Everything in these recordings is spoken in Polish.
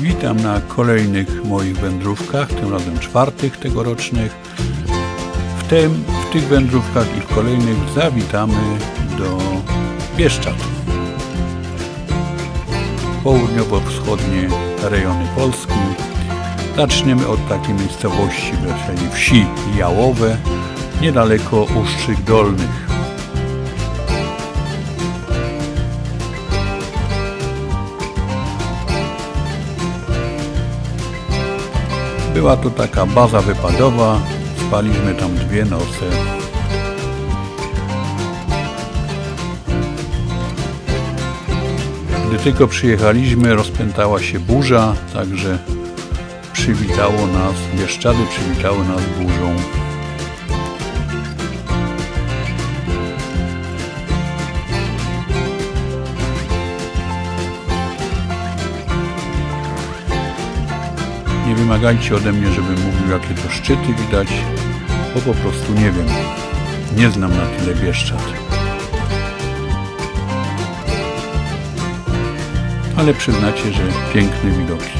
Witam na kolejnych moich wędrówkach, tym razem czwartych tegorocznych. W, tym, w tych wędrówkach i w kolejnych zawitamy do Bieszczad. Południowo-wschodnie rejony Polski. Zaczniemy od takiej miejscowości, czyli wsi Jałowe, niedaleko Ustrzyk Dolnych. Była to taka baza wypadowa, spaliśmy tam dwie noce. Gdy tylko przyjechaliśmy, rozpętała się burza, także przywitało nas, Bieszczady przywitały nas burzą. Nie wymagajcie ode mnie, żebym mówił, jakie to szczyty widać, bo po prostu nie wiem. Nie znam na tyle Bieszczad. Ale przyznacie, że piękne widoki.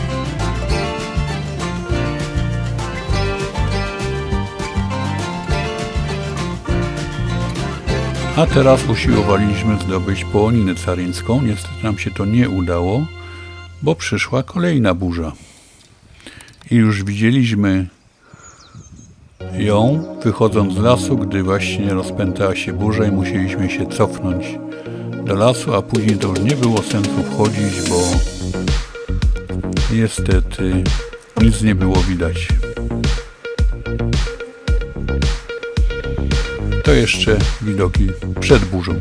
A teraz usiłowaliśmy zdobyć połoninę caryńską. Niestety nam się to nie udało, bo przyszła kolejna burza i już widzieliśmy ją wychodząc z lasu, gdy właśnie rozpętała się burza i musieliśmy się cofnąć do lasu, a później to już nie było sensu wchodzić, bo niestety nic nie było widać. To jeszcze widoki przed burzą.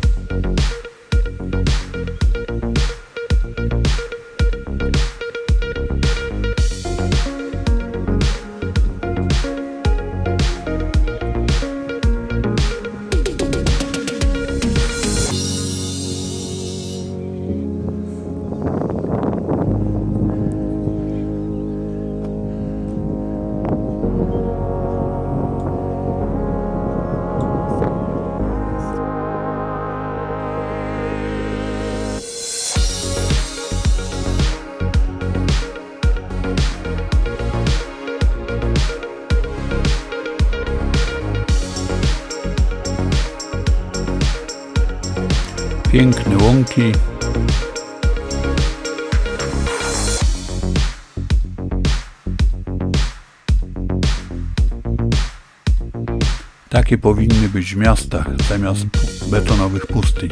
Piękne łąki. Takie powinny być w miastach zamiast betonowych pustyń.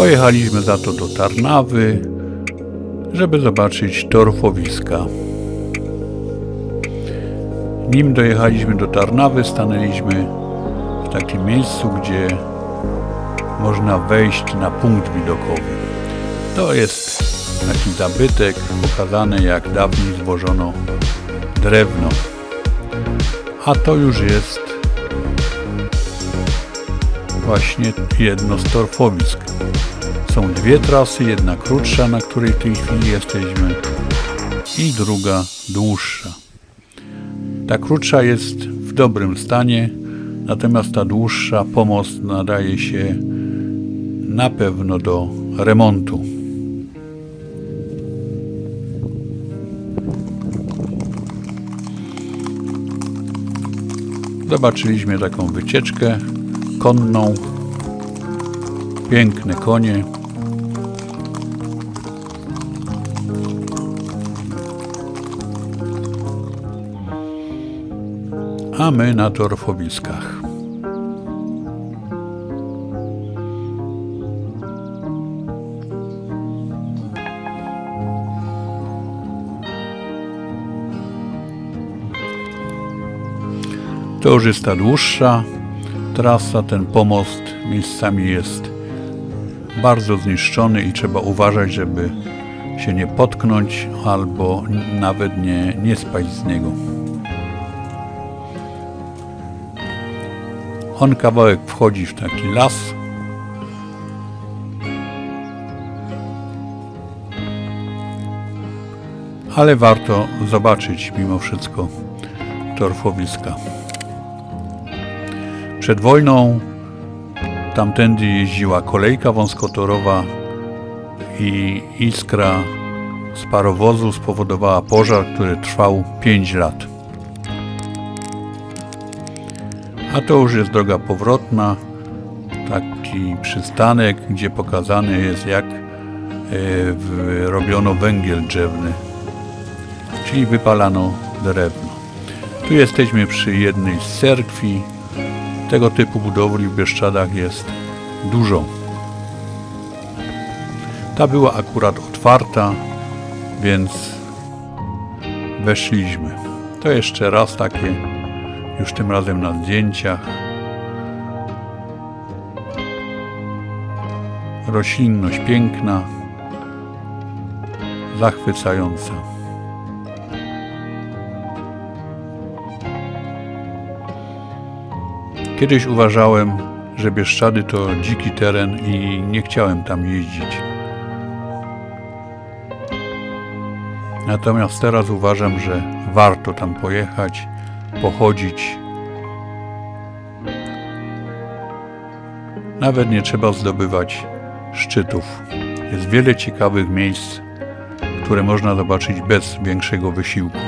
Pojechaliśmy za to do Tarnawy, żeby zobaczyć torfowiska. Nim dojechaliśmy do Tarnawy, stanęliśmy w takim miejscu, gdzie można wejść na punkt widokowy. To jest taki zabytek pokazany, jak dawniej zwożono drewno. A to już jest właśnie jedno z torfowisk. Są dwie trasy, jedna krótsza, na której w tej chwili jesteśmy i druga dłuższa. Ta krótsza jest w dobrym stanie, natomiast ta dłuższa pomost nadaje się na pewno do remontu. Zobaczyliśmy taką wycieczkę konną. Piękne konie. A my na torfowiskach. To już jest ta dłuższa trasa, ten pomost miejscami jest bardzo zniszczony i trzeba uważać, żeby się nie potknąć albo nawet nie, nie spaść z niego. On kawałek wchodzi w taki las. ale warto zobaczyć mimo wszystko torfowiska. Przed wojną tamtędy jeździła kolejka wąskotorowa i iskra z parowozu spowodowała pożar, który trwał 5 lat. To już jest droga powrotna, taki przystanek, gdzie pokazane jest jak e, robiono węgiel drzewny, czyli wypalano drewno. Tu jesteśmy przy jednej z cerkwi. Tego typu budowli w Bieszczadach jest dużo. Ta była akurat otwarta, więc weszliśmy. To jeszcze raz takie, już tym razem na zdjęciach. Roślinność piękna, zachwycająca. Kiedyś uważałem, że Bieszczady to dziki teren i nie chciałem tam jeździć. Natomiast teraz uważam, że warto tam pojechać, pochodzić. Nawet nie trzeba zdobywać szczytów. Jest wiele ciekawych miejsc, które można zobaczyć bez większego wysiłku.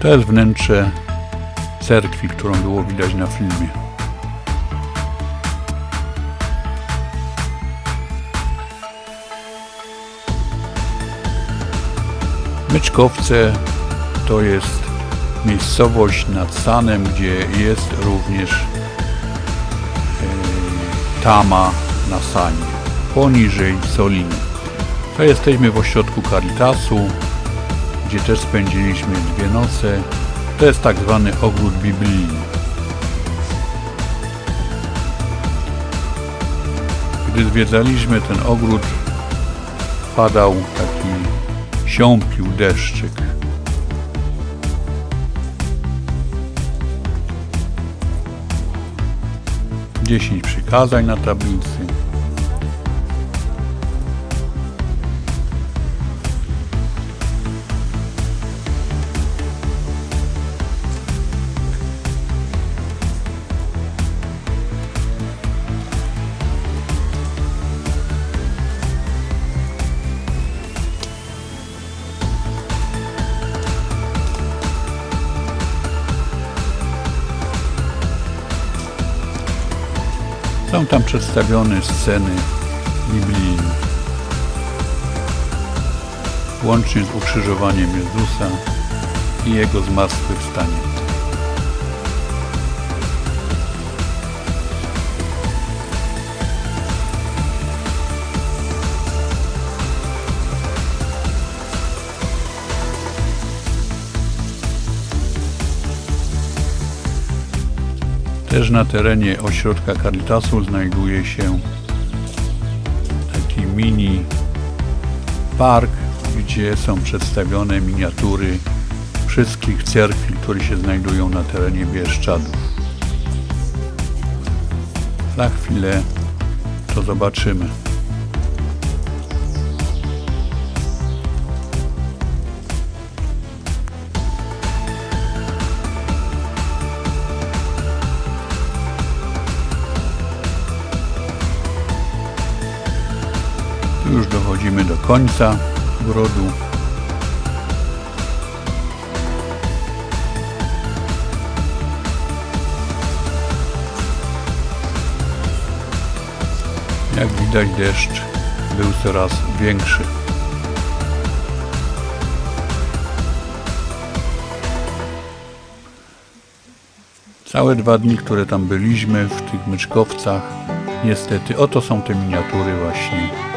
To jest wnętrze cerkwi, którą było widać na filmie. Myczkowce to jest miejscowość nad Sanem, gdzie jest również e, Tama na Sanie, poniżej Soliny. To jesteśmy w ośrodku Caritasu, gdzie też spędziliśmy dwie noce. To jest tak zwany ogród biblijny. Gdy zwiedzaliśmy ten ogród, padał taki siąpił deszczyk. Dziesięć przykazań na tablicy. Są tam przedstawione sceny biblijne. Łącznie z ukrzyżowaniem Jezusa i Jego zmartwychwstaniem. Też na terenie ośrodka Caritasu znajduje się taki mini park, gdzie są przedstawione miniatury wszystkich cerkwi, które się znajdują na terenie Bieszczadów. Za chwilę to zobaczymy. Dochodzimy do końca ogrodu. Jak widać deszcz był coraz większy. Całe dwa dni, które tam byliśmy w tych Myczkowcach, niestety, oto są te miniatury właśnie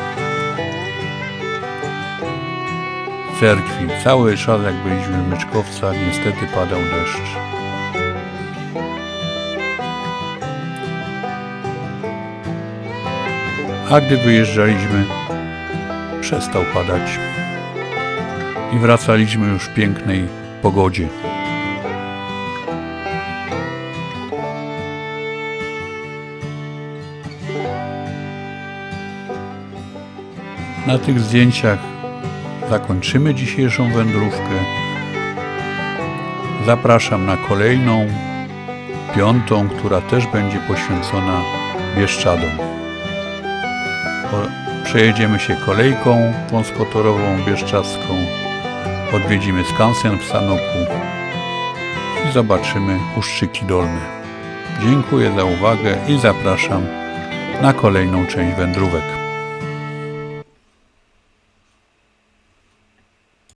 cerkwi. Cały czas jak byliśmy w Myczkowcach, niestety padał deszcz. A gdy wyjeżdżaliśmy, przestał padać i wracaliśmy już w pięknej pogodzie. Na tych zdjęciach zakończymy dzisiejszą wędrówkę. Zapraszam na kolejną, piątą, która też będzie poświęcona Bieszczadom. Przejedziemy się kolejką wąskotorową bieszczadzką, odwiedzimy skansen w Sanoku i zobaczymy Uszczyki Dolne. Dziękuję za uwagę i zapraszam na kolejną część wędrówek.